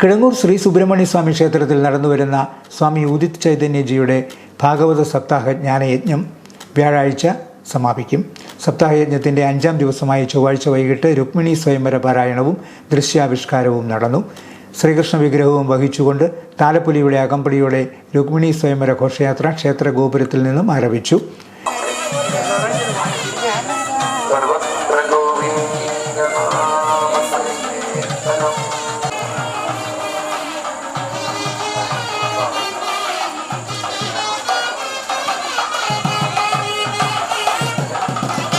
കിഴങ്ങൂർ ശ്രീ സുബ്രഹ്മണ്യ സ്വാമി ക്ഷേത്രത്തിൽ നടന്നുവരുന്ന സ്വാമി ഉദിത് ചൈതന്യജിയുടെ ഭാഗവത സപ്താഹ ജ്ഞാനയജ്ഞം വ്യാഴാഴ്ച സമാപിക്കും. സപ്താഹയജ്ഞത്തിന്റെ അഞ്ചാം ദിവസമായ ചൊവ്വാഴ്ച വൈകിട്ട് രുക്മിണി സ്വയംവര പാരായണവും ദൃശ്യാവിഷ്കാരവും നടന്നു. ശ്രീകൃഷ്ണ വിഗ്രഹവും വഹിച്ചുകൊണ്ട് താലപ്പൊലിയുടെ അകമ്പടിയോടെ രുക്മിണി സ്വയംവര ഘോഷയാത്ര ക്ഷേത്ര ഗോപുരത്തിൽ നിന്നും ആരംഭിച്ചു.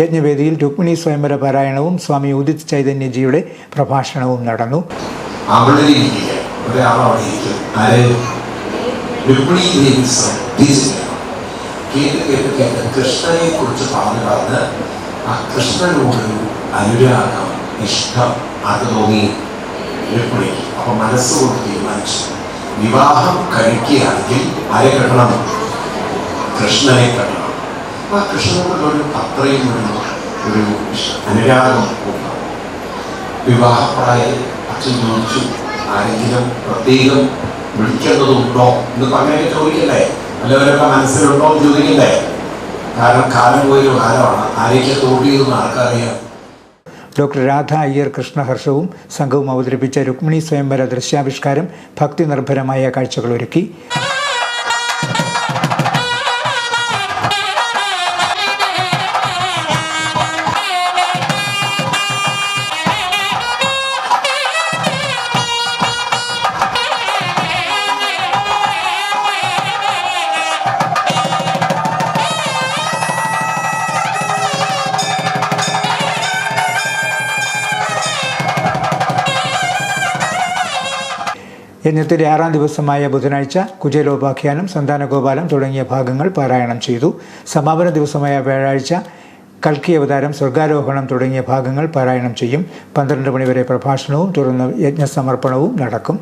യജ്ഞവേദിയിൽ രുക്മിണി സ്വയംവര പാരായണവും സ്വാമി ഉദിത് ചൈതന്യജിയുടെ പ്രഭാഷണവും നടന്നു. ആ വിവാഹം കഴിക്കുകയാണെങ്കിൽ ആരെ കെട്ടണം കൃഷ്ണനെ കെട്ടണം. ആ കൃഷ്ണനോടുള്ളൊരു അത്രയും ഒരു അനുരാഗം വിവാഹപ്രായം അച്ഛൻ ചോദിച്ചു ആരെങ്കിലും പ്രത്യേകം വിളിക്കേണ്ടതുണ്ടോ? എന്ന് പറഞ്ഞൊക്കെ ചോദിക്കണ്ടേ? അല്ലവരൊക്കെ മനസ്സിലുണ്ടോ എന്ന് ചോദിക്കണ്ടേ? കാരണം കാലം പോയൊരു കാലമാണ്. ആരെയൊക്കെ തോട്ടിയതെന്ന് ആർക്കറിയാം. ഡോക്ടർ രാധ അയ്യർ കൃഷ്ണഹർഷവും സംഘവും അവതരിപ്പിച്ച രുക്മിണി സ്വയംവര ദൃശ്യാവിഷ്കാരം ഭക്തി നിർഭരമായ കാഴ്ചകളൊരുക്കി യജ്ഞത്തിന്റെ ആറാം ദിവസമായ ബുധനാഴ്ച കുചേലോപാഖ്യാനം സന്താനഗോപാലം തുടങ്ങിയ ഭാഗങ്ങൾ പാരായണം ചെയ്തു. സമാപന ദിവസമായ വ്യാഴാഴ്ച കൽക്കി അവതാരം സ്വർഗാരോഹണം തുടങ്ങിയ ഭാഗങ്ങൾ പാരായണം ചെയ്യും. പന്ത്രണ്ട് മണിവരെ പ്രഭാഷണവും തുടർന്ന് യജ്ഞസമർപ്പണവും നടക്കും.